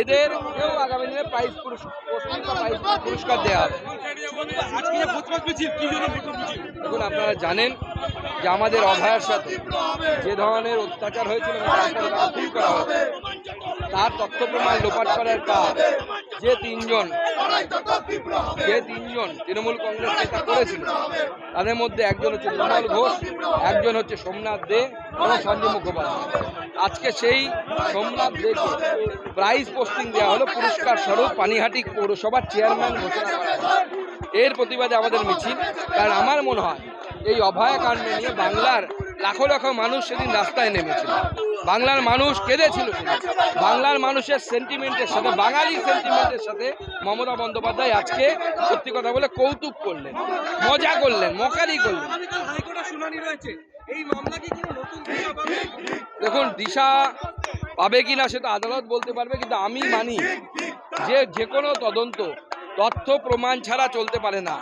এদেরকেও আগামী দিনে প্রাইজ পুরস্কার দেওয়া হবে। দেখুন আপনারা জানেন যে আমাদের অভয়ার সাথে যে ধরনের অত্যাচার হয়েছিল তার তথ্য প্রমাণ লোপাট করার কাজ যে তিনজন যে তিনজন তৃণমূল কংগ্রেস নেতা করেছিল তাদের মধ্যে একজন হচ্ছে বিমল ঘোষ একজন হচ্ছে সোমনাথ দে এবং সঞ্জয় মুখোপাধ্যায়। আজকে সেই সোমনাথ দেকে প্রাইজ পোস্টিং দেওয়া হলো পুরস্কার স্বরূপ পানিহাটি পৌরসভার চেয়ারম্যান ঘোষণা করা। এর প্রতিবাদে আমাদের মিছিল কারণ আমার মনে হয় এই অভয়াকাণ্ড নিয়ে বাংলার লাখো লাখো মানুষ সেদিন রাস্তায় নেমেছিল। বাংলার মানুষ কেঁদেছিল। বাংলার মানুষের সেন্টিমেন্টের সাথে বাঙালি সেন্টিমেন্টের সাথে মমতা বন্দ্যোপাধ্যায় আজকে সত্যি কথা বলে কৌতুক করলেন, মজা করলেন, মকারি করলেন। দেখুন, দিশা পাবে কি না সেটা আদালত বলতে পারবে, কিন্তু আমি মানি যে যে কোনো তদন্ত, তথ্য প্রমাণ ছাড়া চলতে পারে না।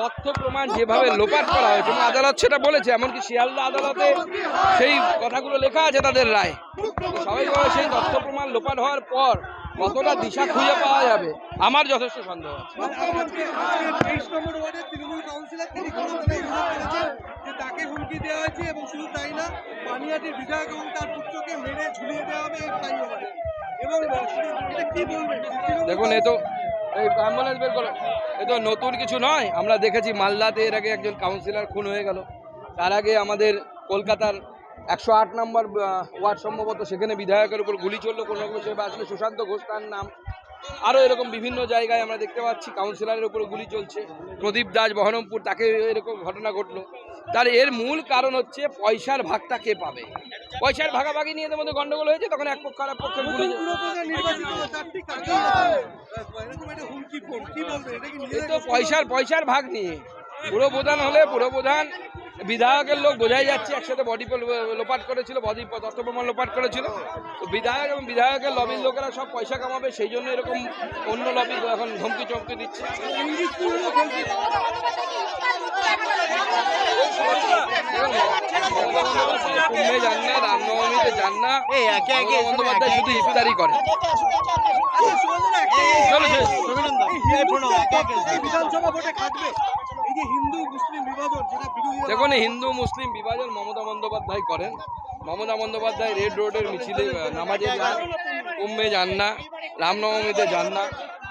তথ্য প্রমাণ যেভাবে লোপাট করা হয়েছে আদালত সেটা বলেছে, এমনকি শিয়ালদা আদালতে সেই কথাগুলো লেখা আছে তাদের রায়। স্বাভাবিকভাবে সেই তথ্য প্রমাণ লোপাট হওয়ার পর কতটা দিশা খুঁজে পাওয়া যাবে, আমার যথেষ্ট সন্দেহ আছে। দেখুন, এ তো এই অ্যাম্বুলেন্স বের করো এ তো নতুন কিছু নয়। আমরা দেখেছি মালদাতে এর আগে একজন কাউন্সিলর খুন হয়ে গেল। তার আগে আমাদের কলকাতার একশো আট নম্বর ওয়ার্ড সম্ভবত সেখানে বিধায়কের উপর গুলি চলল। কোনো রকম হিসেবে আসলে সুশান্ত ঘোষ তার নাম। আরও এরকম বিভিন্ন জায়গায় আমরা দেখতে পাচ্ছি কাউন্সিলরের উপর গুলি চলছে। প্রদীপ দাস বহরমপুর তাকে এরকম ঘটনা ঘটলো। তার এর মূল কারণ হচ্ছে পয়সার ভাগটা কে পাবে? পয়সার ভাগাভাগি নিয়ে এদের মধ্যে গন্ডগোল হয়েছে তখন এক পক্ষ আর এক পক্ষের গুলি তো পয়সার পয়সার ভাগ নিয়ে। পুরো প্রধান হলে পুরো প্রধান। বিধায়কের লোক বোঝাই যাচ্ছে একসাথে বডি লোপাট করেছিল বডি তথ্য প্রমাণ লোপাট করেছিল। তো বিধায়ক এবং বিধায়কের লবির লোকেরা সব পয়সা কামাবে সেই জন্য এরকম অন্য লবি এখন ধমকি চমকি দিচ্ছে। ইঙ্গিতপূর্ণ না বন্দ্যোপাধ্যায় শুধু ইফতারি করে। বিভাজন দেখুন হিন্দু মুসলিম বিভাজন মমতা বন্দ্যোপাধ্যায় করেন। মমতা বন্দ্যোপাধ্যায় রেড রোডের মিছিলে নামাজে যান কুম্ভে যান না রামনবমীতে যান না।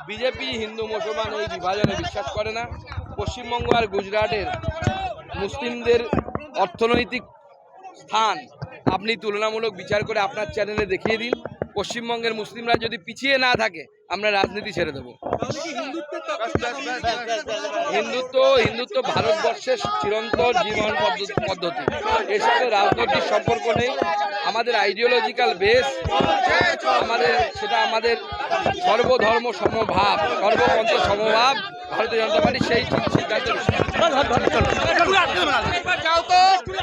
বিজেপি হিন্দু মুসলমান এই বিভাজনে বিশ্বাস করে না। পশ্চিমবঙ্গ আর গুজরাটের মুসলিমদের অর্থনৈতিক স্থান আপনি তুলনামূলক বিচার করে আপনার চ্যানেলে দেখিয়ে দিন। পশ্চিমবঙ্গের মুসলিমরা যদি পিছিয়ে না থাকে আমরা রাজনীতি ছেড়ে দেবো। হিন্দুত্ব হিন্দুত্ব ভারতবর্ষের চিরন্তর জীবন পদ্ধ- পদ্ধতি। এর সাথে রাজনৈতিক সম্পর্ক নেই। আমাদের আইডিওলজিক্যাল বেস আমাদের সেটা আমাদের সর্বধর্ম সমভাব সর্বপন্থ সমভাব ভারতীয় জনতা পার্টি সেই সিদ্ধান্ত।